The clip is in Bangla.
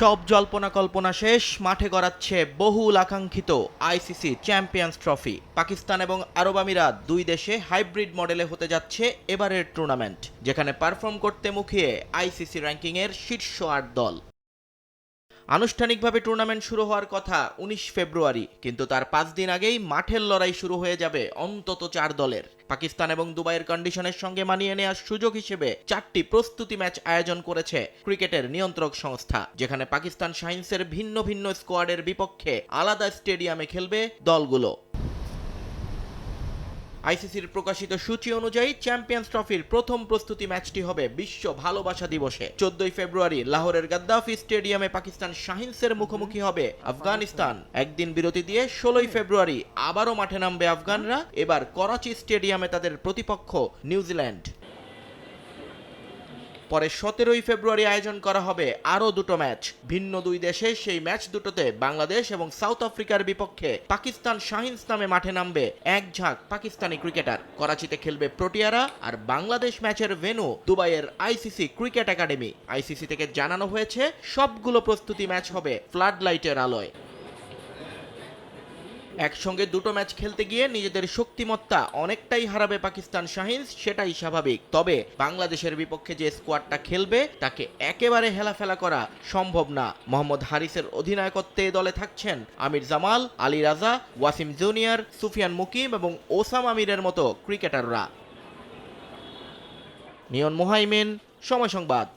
সব জল্পনা কল্পনা শেষ, মাঠে গড়াচ্ছে বহুল আকাঙ্ক্ষিত আইসিসি চ্যাম্পিয়ন্স ট্রফি। পাকিস্তান এবং আরব আমিরাত দুই দেশে হাইব্রিড মডেলে হতে যাচ্ছে এবারের টুর্নামেন্ট, যেখানে পারফর্ম করতে মুখিয়ে আইসিসি র্যাঙ্কিংয়ের শীর্ষ আট দল। আনুষ্ঠানিকভাবে টুর্নামেন্ট শুরু হওয়ার কথা উনিশ ফেব্রুয়ারি, কিন্তু তার পাঁচ দিন আগেই মাঠের লড়াই শুরু হয়ে যাবে অন্তত চার দলের। পাকিস্তান এবং দুবাইয়ের কন্ডিশনের সঙ্গে মানিয়ে নেওয়ার সুযোগ হিসেবে চারটি প্রস্তুতি ম্যাচ আয়োজন করেছে ক্রিকেটের নিয়ন্ত্রক সংস্থা, যেখানে পাকিস্তান সায়েন্সের ভিন্ন ভিন্ন স্কোয়াডের বিপক্ষে আলাদা স্টেডিয়ামে খেলবে দলগুলো। আইসিসির প্রকাশিত সূচি অনুযায়ী চ্যাম্পিয়ন্স ট্রফির প্রথম প্রস্তুতি ম্যাচটি হবে বিশ্ব ভালোবাসা দিবসে। চোদ্দই ফেব্রুয়ারি লাহোরের গাদ্দাফি স্টেডিয়ামে পাকিস্তান শাহিনসের মুখোমুখি হবে আফগানিস্তান। একদিন বিরতি দিয়ে ষোলোই ফেব্রুয়ারি আবারও মাঠে নামবে আফগানরা। এবার করাচি স্টেডিয়ামে তাদের প্রতিপক্ষ নিউজিল্যান্ড। পরে সতেরোই ফেব্রুয়ারি আয়োজন করা হবে আরও দুটো ম্যাচ। ভিন্ন দুই দেশে সেই ম্যাচ দুটোতে বাংলাদেশ এবং সাউথ আফ্রিকার বিপক্ষে পাকিস্তান শাহিনস নামে মাঠে নামবে এক ঝাঁক পাকিস্তানি ক্রিকেটার। করাচিতে খেলবে প্রোটিয়ারা আর বাংলাদেশ ম্যাচের ভেন্যু দুবাইয়ের আইসিসি ক্রিকেট একাডেমি। আইসিসি থেকে জানানো হয়েছে, সবগুলো প্রস্তুতি ম্যাচ হবে ফ্লাড লাইটের আলোয়। একসঙ্গে দুটো ম্যাচ খেলতে গিয়ে নিজেদের শক্তিমত্তা অনেকটাই হারাবে পাকিস্তান শাহিনস সেটাই স্বাভাবিক। তবে বাংলাদেশের বিপক্ষে যে স্কোয়াডটা খেলবে, তাকে একেবারে হেলাফেলা করা সম্ভব না। মোহাম্মদ হারিসের অধিনায়কত্বে দলে থাকছেন আমির জামাল, আলী রাজা, ওয়াসিম জুনিয়র, সুফিয়ান মুকিম এবং ওসাম আমিরের মতো ক্রিকেটাররা। নিয়ন মোহাইমিন, সময় সংবাদ।